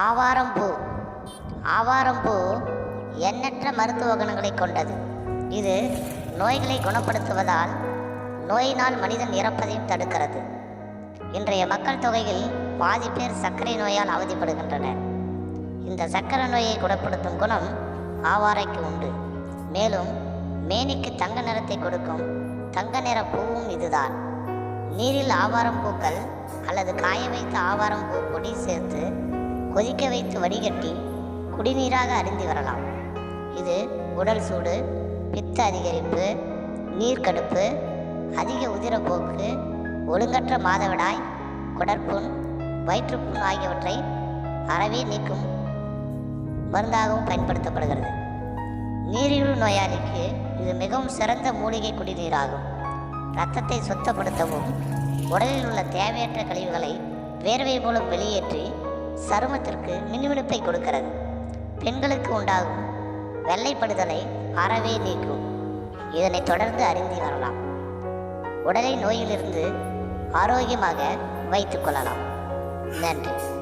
ஆவாரம்பூ ஆவாரம்பூ எண்ணற்ற மருத்துவ குணங்களை கொண்டது. இது நோய்களை குணப்படுத்துவதால் நோயினால் மனிதன் இறப்பதையும் தடுக்கிறது. இன்றைய மக்கள் தொகையில் பாதி பேர் சர்க்கரை நோயால் அவதிப்படுகின்றனர். இந்த சர்க்கரை நோயை குணப்படுத்தும் குணம் ஆவாரைக்கு உண்டு. மேலும் மேனிக்கு தங்க நிறத்தை கொடுக்கும் தங்க நிற பூவும் இதுதான். நீரில் ஆவாரம் பூக்கள் அல்லது காய வைத்த ஆவாரம் பூ பொடி சேர்த்து கொதிக்க வைத்து வடிகட்டி குடிநீராக அருந்தி வரலாம். இது உடல் சூடு பித்த அதிகரிப்பு நீர்க்கடுப்பு அதிக உதிரப்போக்கு ஒழுங்கற்ற மாதவிடாய் குடற்புண் வயிற்றுப்புண் ஆகியவற்றை அறவே நீக்கும் மருந்தாகவும் பயன்படுத்தப்படுகிறது. நீரிழிவு நோயாளிக்கு இது மிகவும் சிறந்த மூலிகை குடிநீராகும். இரத்தத்தை சுத்தப்படுத்தவும் உடலில் உள்ள தேவையற்ற கழிவுகளை வேர்வை மூலம் வெளியேற்றி சருமத்திற்கு மினுமினுப்பை கொடுக்கிறது. பெண்களுக்கு உண்டாகும் வெள்ளைப்படுதலை அறவே நீக்கும். இதனை தொடர்ந்து அறிந்து வரலாம். உடலை நோயிலிருந்து ஆரோக்கியமாக வைத்துக் கொள்ளலாம். நன்றி.